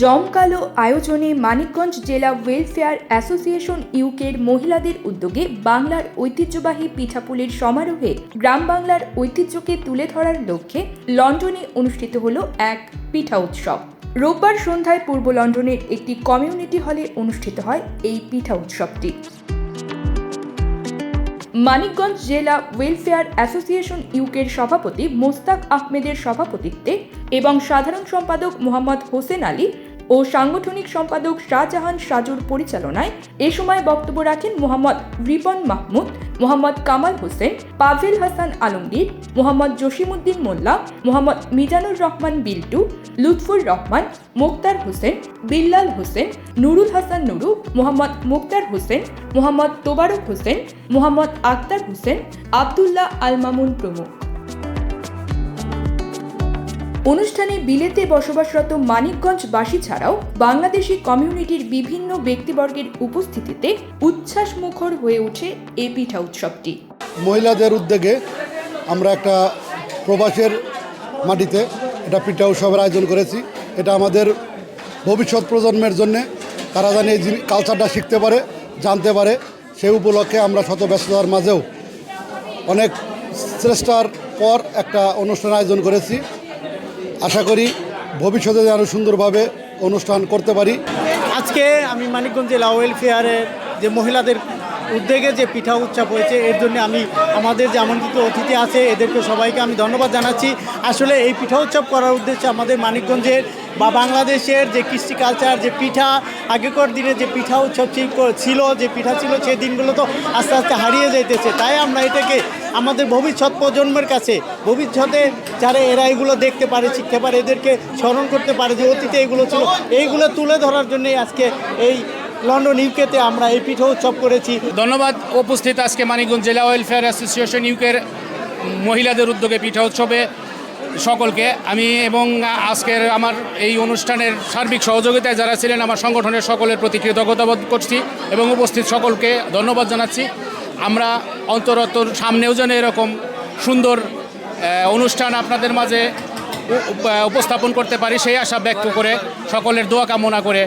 জমকালো আয়োজনে মানিকগঞ্জ জেলা ওয়েলফেয়ার অ্যাসোসিয়েশন ইউকের মহিলাদের উদ্যোগে বাংলার ঐতিহ্যবাহী পিঠাপুলির সমারোহে গ্রাম বাংলার ঐতিহ্যকে তুলে ধরার লক্ষ্যে লন্ডনে অনুষ্ঠিত হল এক পিঠা উৎসব। রোববার সন্ধ্যায় পূর্ব লন্ডনের একটি কমিউনিটি হলে অনুষ্ঠিত হয় এই পিঠা উৎসবটি। মানিকগঞ্জ জেলা ওয়েলফেয়ার অ্যাসোসিয়েশন ইউকের সভাপতি মোস্তাক আহমেদের সভাপতিত্বে এবং সাধারণ সম্পাদক মোহাম্মদ হোসেন আলী ও সাংগঠনিক সম্পাদক শাহজাহান সাজুর পরিচালনায় এ সময় বক্তব্য রাখেন মোহাম্মদ রিপন মাহমুদ, মোহাম্মদ কামাল হোসেন, পাভেল হাসান আলমগীর, মোহাম্মদ জসিমউদ্দিন মোল্লা, মোহাম্মদ মিজানুর রহমান বিল্টু, লুৎফুর রহমান, মুক্তার হোসেন, বিল্লাল হোসেন, নুরুল হাসান নুরু, মোহাম্মদ মুক্তার হোসেন, মোহাম্মদ তোবারক হোসেন, মোহাম্মদ আক্তার হোসেন, আবদুল্লাহ আল মামুন প্রমুখ। অনুষ্ঠানে বিলেতে বসবাসরত মানিকগঞ্জবাসী ছাড়াও বাংলাদেশি কমিউনিটির বিভিন্ন ব্যক্তিবর্গের উপস্থিতিতে উচ্ছ্বাস মুখর হয়ে ওঠে এই পিঠা উৎসবটি। মহিলাদের উদ্যোগে আমরা একটা প্রবাসের মাটিতে এটা পিঠা উৎসবের আয়োজন করেছি। এটা আমাদের ভবিষ্যৎ প্রজন্মের জন্যে তারা জানি এই কালচারটা শিখতে পারে, জানতে পারে সেই উপলক্ষে আমরা শত ব্যস্ততার মাঝেও অনেক চেষ্টার পর একটা অনুষ্ঠান আয়োজন করেছি। আশা করি ভবিষ্যতে আরও সুন্দরভাবে অনুষ্ঠান করতে পারি। আজকে আমি মানিকগঞ্জ জেলা ওয়েলফেয়ারের যে মহিলাদের উদ্যোগে যে পিঠা উৎসব হয়েছে, এর জন্য আমি আমাদের যে আমন্ত্রিত অতিথি আছে, এদেরকে সবাইকে আমি ধন্যবাদ জানাচ্ছি। আসলে এই পিঠা উৎসব করার উদ্দেশ্যে আমাদের মানিকগঞ্জের বা বাংলাদেশের যে কৃষ্টি কালচার যে পিঠা, আগেকার দিনে যে পিঠা উৎসব ছিল- ছিল, যে পিঠা ছিল, সেই দিনগুলো তো আস্তে আস্তে হারিয়ে যাইতেছে। তাই আমরা এটাকে আমাদের ভবিষ্যৎ প্রজন্মের কাছে, ভবিষ্যতে যারা এরা এগুলো দেখতে পারে শিখতে পারে, এদেরকে স্মরণ করতে পারে যে অতীতে এগুলো ছিল, এইগুলো তুলে ধরার জন্যই আজকে এই লন্ডন ইউকেতে আমরা এই পিঠা উৎসব করেছি। ধন্যবাদ। উপস্থিত আজকে মানিকগঞ্জ জেলা ওয়েলফেয়ার অ্যাসোসিয়েশন ইউকের মহিলাদের উদ্যোগে পিঠা উৎসবে সকলকে। আমি এবং আজকের আমার এই অনুষ্ঠানের সার্বিক সহযোগিতায় যারা ছিলেন, আমার সংগঠনের সকলের প্রতি কৃতজ্ঞতা বোধ করছি এবং উপস্থিত সকলকে ধন্যবাদ জানাচ্ছি। আমরা অন্তরতর সামনেও যেন এরকম সুন্দর অনুষ্ঠান আপনাদের মাঝে উপ- উপস্থাপন করতে পারি, সেই আশা ব্যক্ত করে সকলের দোয়া কামনা করে